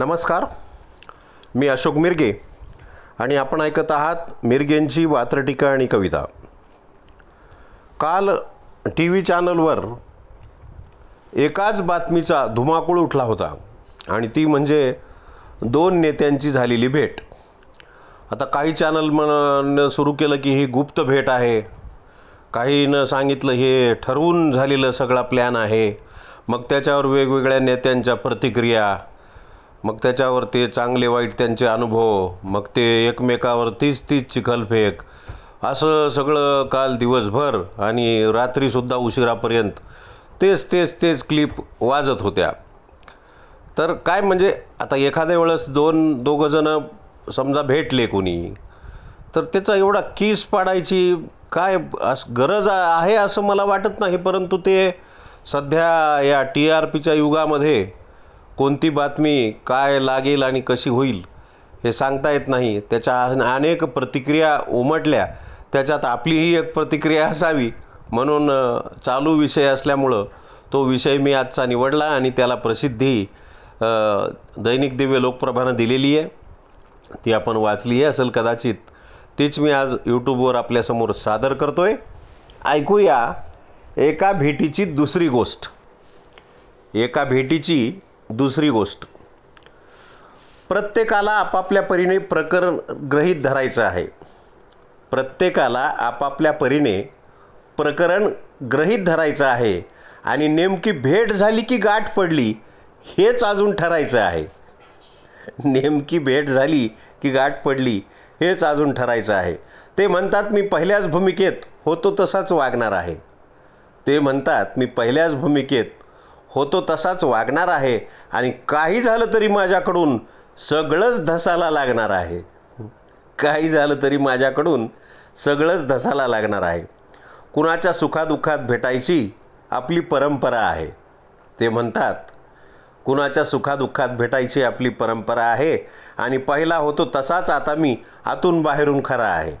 नमस्कार. मी अशोक मिरगे आणि आपण ऐकत आहात मिरगेंची वात्रटिका आणि कविता. काल टी व्ही चॅनलवर एकाच बातमीचा धुमाकूळ उठला होता आणि ती म्हणजे दोन नेत्यांची झालेली भेट. आता काही चॅनल म्हण सुरू केलं की ही गुप्त भेट आहे. काहीनं सांगितलं हे ठरवून झालेलं सगळा प्लॅन आहे. मग त्याच्यावर वेगवेगळ्या नेत्यांच्या प्रतिक्रिया मग त्याच्यावर ते चांगले वाईट त्यांचे अनुभव मग ते एकमेकावर तीच तीच चिखलफेक असं सगळं काल दिवसभर आणि रात्रीसुद्धा उशिरापर्यंत तेच तेच तेच क्लिप वाजत होत्या. तर काय म्हणजे आता एखाद्या वेळेस दोन दोघंजणं समजा भेटले कोणी तर त्याचा एवढा किस पाडायची काय अस गरज आहे असं मला वाटत नाही परंतु ते सध्या या टी आर पीच्या युगामध्ये कोणती बातमी काय लागेल आणि कशी होईल हे सांगता येत नाही. त्याच्या अनेक प्रतिक्रिया उमटल्या. त्याच्यात आपलीही एक प्रतिक्रिया असावी म्हणून चालू विषय असल्यामुळं तो विषय मी आजचा निवडला आणि त्याला प्रसिद्धी दैनिक दिव्य लोकप्रभानं दिलेली आहे. ती आपण वाचली आहे असेल कदाचित. तीच मी आज यूट्यूबवर आपल्यासमोर सादर करतो आहे ऐकूया एका भेटीची दुसरी गोष्ट. एका भेटीची दुसरी गोष्ट प्रत्येकाला आपापल्या परीने प्रकरण ग्रहीत धरायचं आहे. प्रत्येकाला आपापल्या परीने प्रकरण ग्रहीत धरायचं आहे आणि नेमकी भेट झाली की गाठ पडली हेच अजून ठरायचं आहे. नेमकी भेट झाली की गाठ पडली हेच अजून ठरायचं आहे. ते म्हणतात मी पहिल्याच भूमिकेत होतो तसाच वागणार आहे. ते म्हणतात मी पहिल्याच भूमिकेत होतो तसाच वागणार आहे. आणि काही झालं तरी माझ्याकडून सगळंच धसाला लागणार आहे. काही झालं तरी माझ्याकडून सगळंच धसाला लागणार आहे. कुणाच्या सुखादुःखात भेटायची आपली परंपरा आहे. ते म्हणतात कुणाच्या सुखादुःखात भेटायची आपली परंपरा आहे आणि पहिला होतो तसाच आता मी आतून बाहेरून खरा आहे.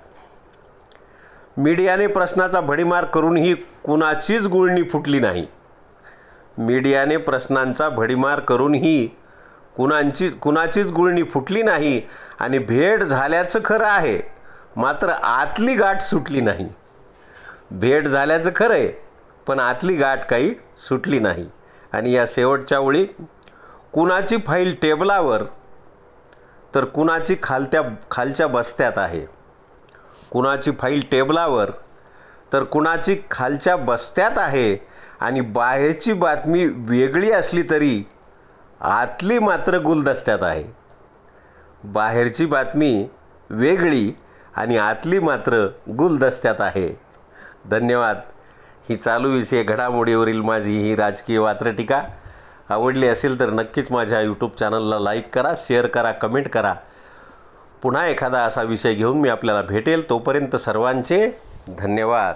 मीडियाने प्रश्नाचा भडीमार करूनही कुणाचीच गुळणी फुटली नाही. मीडियाने प्रश्नांचा भडीमार करूनही कुणांची कुणाचीच गुळणी फुटली नाही आणि भेट झाल्याचं खरं आहे. मात्र आतली गाठ सुटली नाही. भेट झाल्याचं खरं आहे पण आतली गाठ काही सुटली नाही. आणि या शेवटच्या ओळी कुणाची फाईल टेबलावर तर कुणाची खालत्या खालच्या बस्त्यात आहे. कुणाची फाईल टेबलावर तर कुणाची खालच्या बस्त्यात आहे आणि बाहेरची बातमी वेगळी असली तरी आतली मात्र गुलदस्त्यात आहे. बाहेरची बातमी वेगळी आणि आतली मात्र गुलदस्त्यात आहे. धन्यवाद. ही चालू विषय घडामोडीवरील माझी ही राजकीय वात्रटिका आवडली असेल तर नक्कीच माझ्या यूट्यूब चॅनलला लाईक करा शेअर करा कमेंट करा. पुन्हा एखादा असा विषय घेऊन मी आपल्याला भेटेल. तोपर्यंत सर्वांचे धन्यवाद.